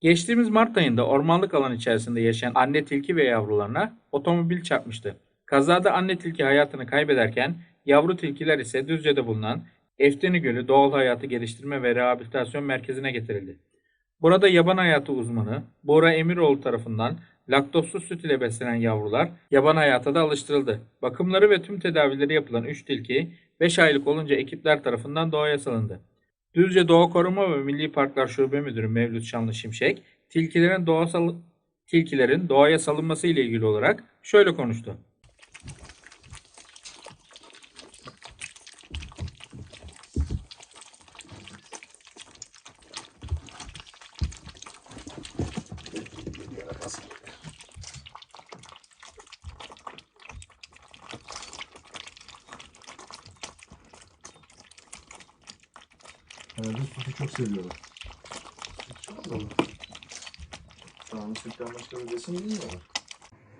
Geçtiğimiz Mart ayında ormanlık alan içerisinde yaşayan anne tilki ve yavrularına otomobil çarpmıştı. Kazada anne tilki hayatını kaybederken yavru tilkiler ise Düzce'de bulunan Efteni Gölü Doğal Hayatı Geliştirme ve Rehabilitasyon Merkezi'ne getirildi. Burada yaban hayatı uzmanı Buğra Emiroğlu tarafından laktozsuz süt ile beslenen yavrular yaban hayata da alıştırıldı. Bakımları ve tüm tedavileri yapılan 3 tilki 5 aylık olunca ekipler tarafından doğaya salındı. Düzce Doğa Koruma ve Milli Parklar Şube Müdürü Mevlüt Şanlı Şimşek, tilkilerin doğa sal- tilkilerin doğaya salınması ile ilgili olarak şöyle konuştu. Herhalde sütü çok seviyorlar. Tamam, sütten başka bir besin bilmiyorlar.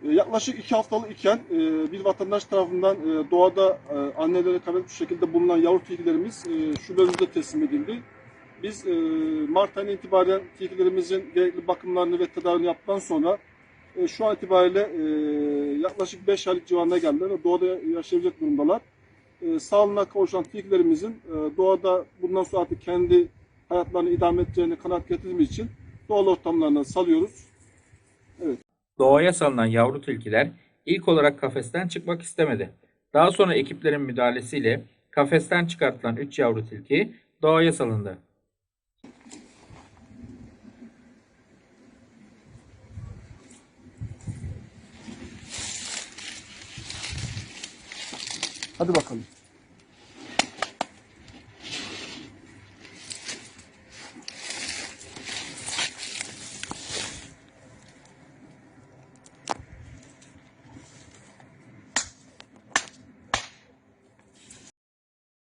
E, Yaklaşık iki haftalık iken e, bir vatandaş tarafından e, doğada e, anneleri kaybetmiş şekilde bulunan yavru tilkilerimiz şu bölümde teslim edildi. Biz Mart ayına itibaren tilkilerimizin gerekli bakımlarını ve tedavilerini yaptıktan sonra şu an itibariyle yaklaşık 5 aylık civarında geldiler ve doğada yaşayabilecek durumdalar. E, sağlığına kavuşan tilkilerimizin e, doğada bundan sonra artık kendi hayatlarını idame edeceğine kanaat getirdiğimiz için doğal ortamlarına salıyoruz. Doğaya salınan yavru tilkiler ilk olarak kafesten çıkmak istemedi. Daha sonra ekiplerin müdahalesiyle kafesten çıkartılan 3 yavru tilki doğaya salındı. Hadi bakalım.